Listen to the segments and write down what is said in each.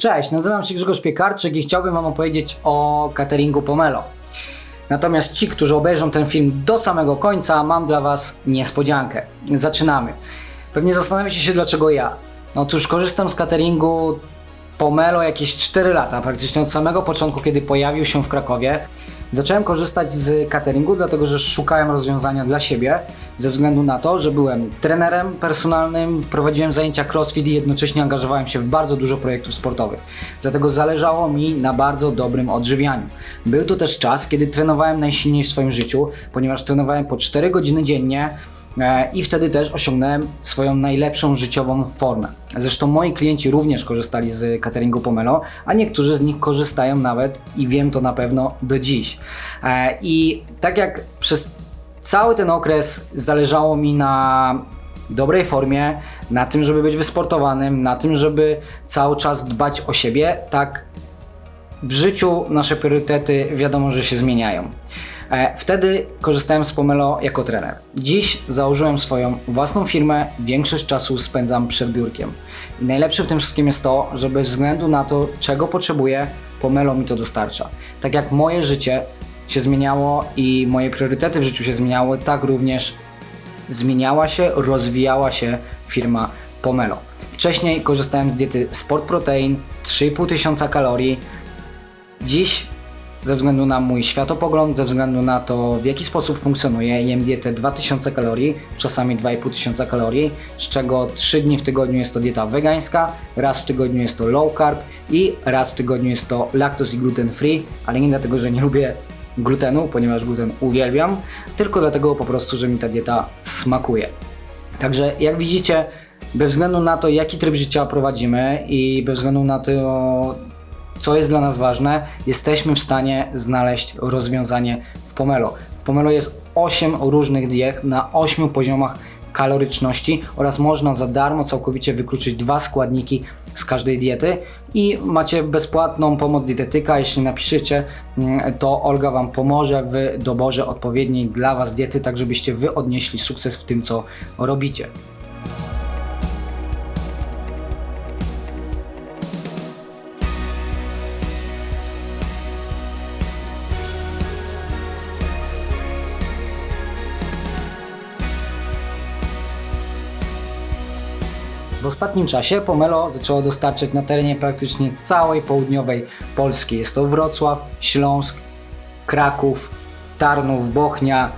Cześć, nazywam się Grzegorz Piekarczyk i chciałbym Wam opowiedzieć o cateringu Pomelo. Natomiast ci, którzy obejrzą ten film do samego końca, mam dla Was niespodziankę. Zaczynamy. Pewnie zastanawiacie się, dlaczego ja. Otóż korzystam z cateringu Pomelo jakieś 4 lata, praktycznie od samego początku, kiedy pojawił się w Krakowie. Zacząłem korzystać z cateringu, dlatego że szukałem rozwiązania dla siebie, ze względu na to, że byłem trenerem personalnym, prowadziłem zajęcia crossfit i jednocześnie angażowałem się w bardzo dużo projektów sportowych. Dlatego zależało mi na bardzo dobrym odżywianiu. Był to też czas, kiedy trenowałem najsilniej w swoim życiu, ponieważ trenowałem po 4 godziny dziennie, i wtedy też osiągnąłem swoją najlepszą życiową formę. Zresztą moi klienci również korzystali z cateringu Pomelo, a niektórzy z nich korzystają nawet i wiem to na pewno do dziś. E, I tak jak przez cały ten okres zależało mi na dobrej formie, na tym, żeby być wysportowanym, na tym, żeby cały czas dbać o siebie, tak w życiu nasze priorytety wiadomo, że się zmieniają. E, Wtedy korzystałem z Pomelo jako trener. Dziś założyłem swoją własną firmę, większość czasu spędzam przed biurkiem. I najlepsze w tym wszystkim jest to, że bez względu na to, czego potrzebuję, Pomelo mi to dostarcza. Tak jak moje życie się zmieniało i moje priorytety w życiu się zmieniały, tak również zmieniała się, rozwijała się firma Pomelo. Wcześniej korzystałem z diety Sport Protein, 3,5 tysiąca kalorii. Dziś, ze względu na mój światopogląd, ze względu na to, w jaki sposób funkcjonuję, jem dietę 2000 kalorii, czasami 2,5 tysiąca kalorii, z czego 3 dni w tygodniu jest to dieta wegańska, raz w tygodniu jest to low carb i raz w tygodniu jest to lactose i gluten free, ale nie dlatego, że nie lubię glutenu, ponieważ gluten uwielbiam, tylko dlatego po prostu, że mi ta dieta smakuje. Także jak widzicie, bez względu na to, jaki tryb życia prowadzimy i bez względu na to, co jest dla nas ważne, jesteśmy w stanie znaleźć rozwiązanie w Pomelo. W Pomelo jest 8 różnych diet na 8 poziomach kaloryczności oraz można za darmo całkowicie wykluczyć dwa składniki z każdej diety i macie bezpłatną pomoc dietetyka. Jeśli napiszecie, mm, to Olga Wam pomoże w doborze odpowiedniej dla Was diety, tak żebyście Wy odnieśli sukces w tym, co robicie. Ostatnim czasie Pomelo zaczęło dostarczać na terenie praktycznie całej południowej Polski. Jest to Wrocław, Śląsk, Kraków, Tarnów, Bochnia,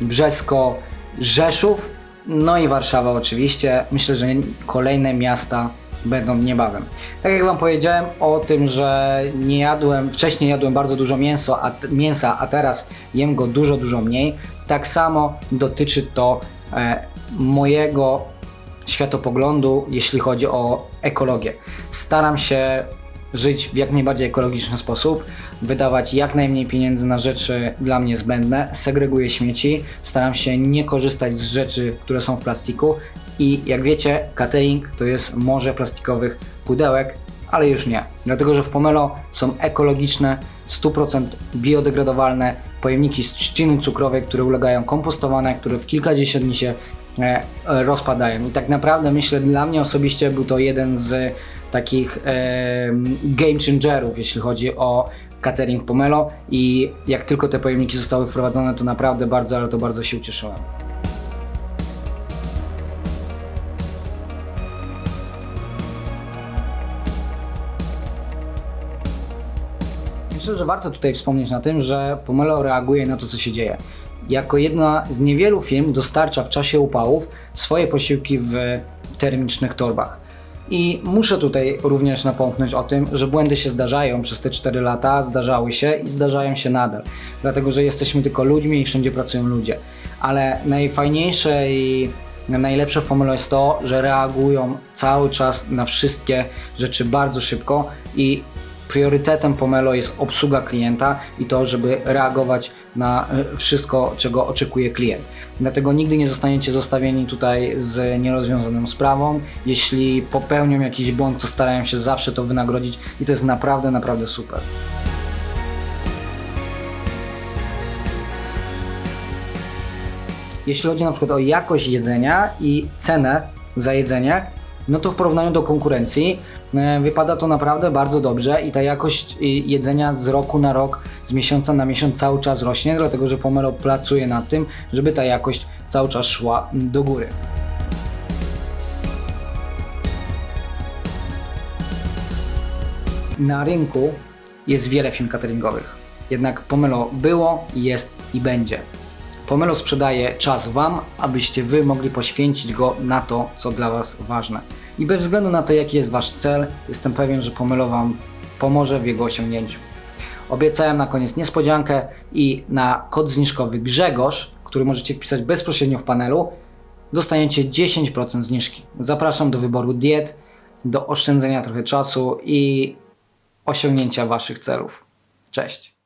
Brzesko, Rzeszów, no i Warszawa oczywiście. Myślę, że kolejne miasta będą niebawem. Tak jak Wam powiedziałem o tym, że nie jadłem, wcześniej jadłem bardzo dużo mięso, a, mięsa, a teraz jem go dużo, dużo mniej. Tak samo dotyczy to e, mojego światopoglądu, jeśli chodzi o ekologię. Staram się żyć w jak najbardziej ekologiczny sposób, wydawać jak najmniej pieniędzy na rzeczy dla mnie zbędne, segreguję śmieci, staram się nie korzystać z rzeczy, które są w plastiku i jak wiecie, catering to jest morze plastikowych pudełek, ale już nie. Dlatego, że w Pomelo są ekologiczne, 100% biodegradowalne pojemniki z trzciny cukrowej, które ulegają kompostowane, które w kilkadziesiąt dni się rozpadają. I tak naprawdę myślę, dla mnie osobiście był to jeden z takich e, game changerów, jeśli chodzi o catering Pomelo i jak tylko te pojemniki zostały wprowadzone, to naprawdę bardzo, ale to bardzo się ucieszyłem. Myślę, że warto tutaj wspomnieć na tym, że Pomelo reaguje na to, co się dzieje. Jako jedna z niewielu firm dostarcza w czasie upałów swoje posiłki w termicznych torbach. I muszę tutaj również napomknąć o tym, że błędy się zdarzają przez te 4 lata, zdarzały się i zdarzają się nadal. Dlatego, że jesteśmy tylko ludźmi i wszędzie pracują ludzie. Ale najfajniejsze i najlepsze w Pomelo jest to, że reagują cały czas na wszystkie rzeczy bardzo szybko i priorytetem Pomelo jest obsługa klienta i to, żeby reagować na e, wszystko, czego oczekuje klient. Dlatego nigdy nie zostaniecie zostawieni tutaj z nierozwiązaną sprawą. Jeśli popełnią jakiś błąd, to starają się zawsze to wynagrodzić i to jest naprawdę, naprawdę super. Jeśli chodzi na przykład o jakość jedzenia i cenę za jedzenie, no to w porównaniu do konkurencji e, wypada to naprawdę bardzo dobrze i ta jakość jedzenia z roku na rok, z miesiąca na miesiąc cały czas rośnie, dlatego że Pomelo pracuje nad tym, żeby ta jakość cały czas szła do góry. Na rynku jest wiele firm cateringowych. Jednak Pomelo było, jest i będzie. Pomelo sprzedaje czas Wam, abyście Wy mogli poświęcić go na to, co dla Was ważne. I bez względu na to, jaki jest Wasz cel, jestem pewien, że Pomelo Wam pomoże w jego osiągnięciu. Obiecałem na koniec niespodziankę i na kod zniżkowy Grzegorz, który możecie wpisać bezpośrednio w panelu, dostaniecie 10% zniżki. Zapraszam do wyboru diet, do oszczędzenia trochę czasu i osiągnięcia Waszych celów. Cześć!